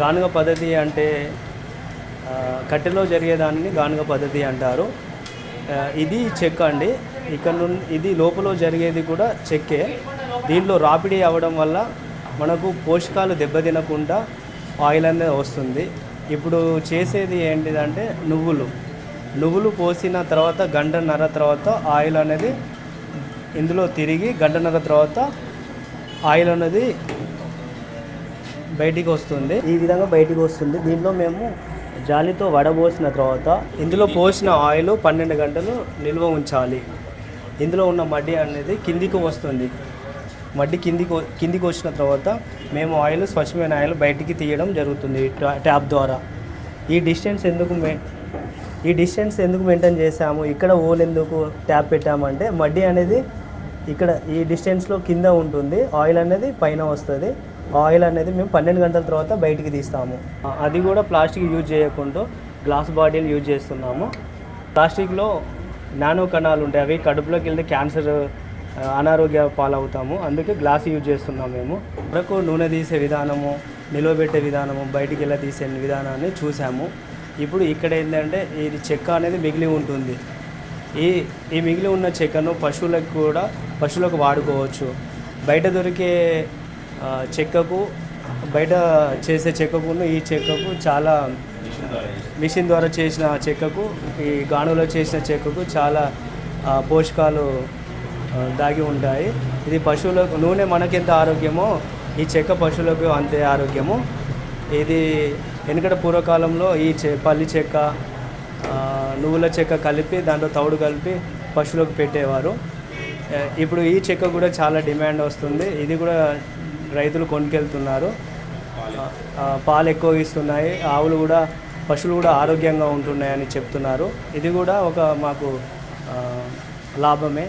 గానుగ పద్ధతి అంటే కట్టెలో జరిగేదాన్ని గానుగ పద్ధతి అంటారు. ఇది చెక్క అండి. ఇక్కడ నుండి ఇది లోపల జరిగేది కూడా చెక్కే. దీంట్లో రాపిడి అవ్వడం వల్ల మనకు పోషకాలు దెబ్బతినకుండా ఆయిల్ అనేది వస్తుంది. ఇప్పుడు చేసేది ఏంటిదంటే నువ్వులు. నువ్వులు పోసిన తర్వాత గంటన్నర తర్వాత ఆయిల్ అనేది ఇందులో తిరిగి గంటన్నర తర్వాత ఆయిల్ అనేది బయటికి వస్తుంది. ఈ విధంగా బయటికి వస్తుంది. దీంట్లో మేము జాలితో వడబోసిన తర్వాత ఇందులో పోసిన ఆయిల్ పన్నెండు గంటలు నిల్వ ఉంచాలి. ఇందులో ఉన్న మడ్డి అనేది కిందికి వస్తుంది. మడ్డి కిందికి కిందికి వచ్చిన తర్వాత మేము ఆయిల్ స్వచ్ఛమైన ఆయిల్ బయటికి తీయడం జరుగుతుంది ట్యా- ట్యాప్ ద్వారా. ఈ డిస్టెన్స్ ఎందుకు మే ఈ డిస్టెన్స్ ఎందుకు మెయింటైన్ చేసాము ఇక్కడ ఓల్ ఎందుకు ట్యాప్ పెట్టామంటే మడ్డి అనేది ఇక్కడ ఈ డిస్టెన్స్లో కింద ఉంటుంది. ఆయిల్ అనేది పైన వస్తుంది. ఆయిల్ అనేది మేము పన్నెండు గంటల తర్వాత బయటికి తీస్తాము. అది కూడా ప్లాస్టిక్ యూజ్ చేయకుండా గ్లాస్ బాటిల్ యూజ్ చేస్తున్నాము. ప్లాస్టిక్లో నానో కణాలు ఉంటాయి. అవి కడుపులోకి వెళ్తే క్యాన్సర్ అనారోగ్య పాలవుతాము. అందుకే గ్లాస్ యూజ్ చేస్తున్నాం మేము. వరకు నూనె తీసే విధానము నిలవబెట్టే విధానము బయటికి వెళ్ళి తీసే విధానాన్ని చూసాము. ఇప్పుడు ఇక్కడ ఏంటంటే ఇది చెక్క అనేది మిగిలి ఉంటుంది. ఈ ఈ మిగిలి ఉన్న చెక్కను పశువులకు కూడా పశువులకు వాడుకోవచ్చు. బయట దొరికే చెక్కకు బయట చేసే చెక్కకును ఈ చెక్కకు చాలా మిషన్ ద్వారా చేసిన చెక్కకు ఈ గానులో చేసిన చెక్కకు చాలా పోషకాలు దాగి ఉంటాయి. ఇది పశువులకు నూనె మనకెంత ఆరోగ్యమో ఈ చెక్క పశువులకు అంతే ఆరోగ్యము. ఇది వెనుకట పూర్వకాలంలో ఈ చె పల్లి చెక్క నువ్వుల చెక్క కలిపి దాంట్లో తౌడు కలిపి పశువులకు పెట్టేవారు. ఇప్పుడు ఈ చెక్క కూడా చాలా డిమాండ్ వస్తుంది. ఇది కూడా రైతులు కొనుకెళ్తున్నారు పాలు ఎక్కువ ఇస్తున్నాయి. ఆవులు కూడా పశువులు కూడా ఆరోగ్యంగా ఉంటున్నాయని చెప్తున్నారు. ఇది కూడా ఒక మాకు లాభమే.